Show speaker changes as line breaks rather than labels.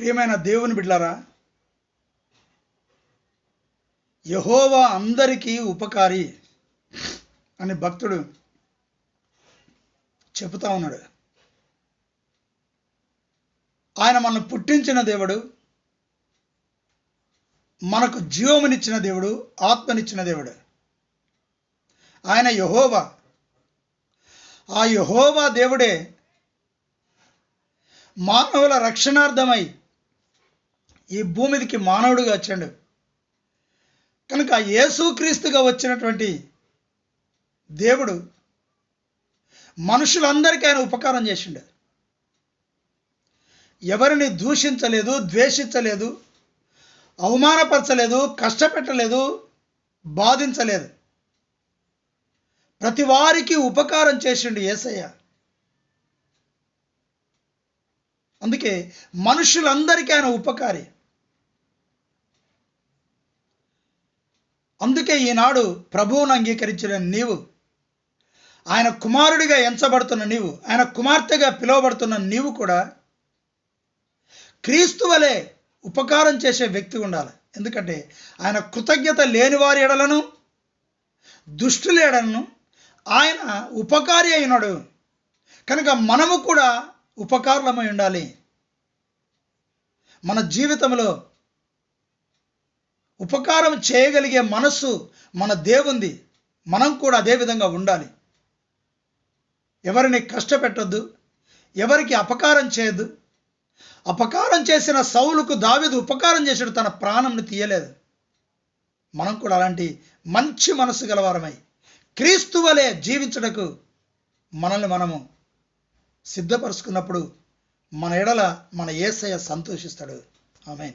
ప్రియమైన దేవుని బిడ్లారా యహోవా అందరికీ ఉపకారి అని భక్తుడు చెబుతా ఉన్నాడు. ఆయన మనల్ని పుట్టించిన దేవుడు మనకు జీవమునిచ్చిన దేవుడు ఆత్మనిచ్చిన దేవుడు. ఆయన యహోవా. ఆ యహోవా దేవుడే మానవుల రక్షణార్థమై ఈ భూమిదికి మానవుడిగా వచ్చాడు. కనుక యేసుక్రీస్తుగా వచ్చినటువంటి దేవుడు మనుషులందరికీ ఆయన ఉపకారం చేసిండు. ఎవరిని దూషించలేదు ద్వేషించలేదు అవమానపరచలేదు కష్టపెట్టలేదు బాధించలేదు. ప్రతి వారికి ఉపకారం చేసిండు ఏసయ్య. అందుకే మనుషులందరికీ ఆయన ఉపకారి. అందుకే ఈనాడు ప్రభువును అంగీకరించిన నీవు ఆయన కుమారుడిగా ఎంచబడుతున్న నీవు ఆయన కుమార్తెగా పిలువబడుతున్న నీవు కూడా క్రీస్తు వలె ఉపకారం చేసే వ్యక్తి ఉండాలి. ఎందుకంటే ఆయన కృతజ్ఞత లేని వారి ఎడలను దుష్టుల ఎడలను ఆయన ఉపకారి అయినాడు. కనుక మనము కూడా ఉపకారులమై ఉండాలి. మన జీవితంలో ఉపకారం చేయగలిగే మనస్సు మన దేవుంది. మనం కూడా అదేవిధంగా ఉండాలి. ఎవరిని కష్టపెట్టొద్దు. ఎవరికి అపకారం చేయొద్దు. అపకారం చేసిన సౌలుకు దావిదు ఉపకారం చేసాడు తన ప్రాణంని తీయలేదు. మనం కూడా అలాంటి మంచి మనసు గలవారమై క్రీస్తు వలె జీవించడకు మనల్ని మనము సిద్ధపరుచుకున్నప్పుడు మన ఎడల మన ఏసయ్య సంతోషిస్తాడు. ఆమె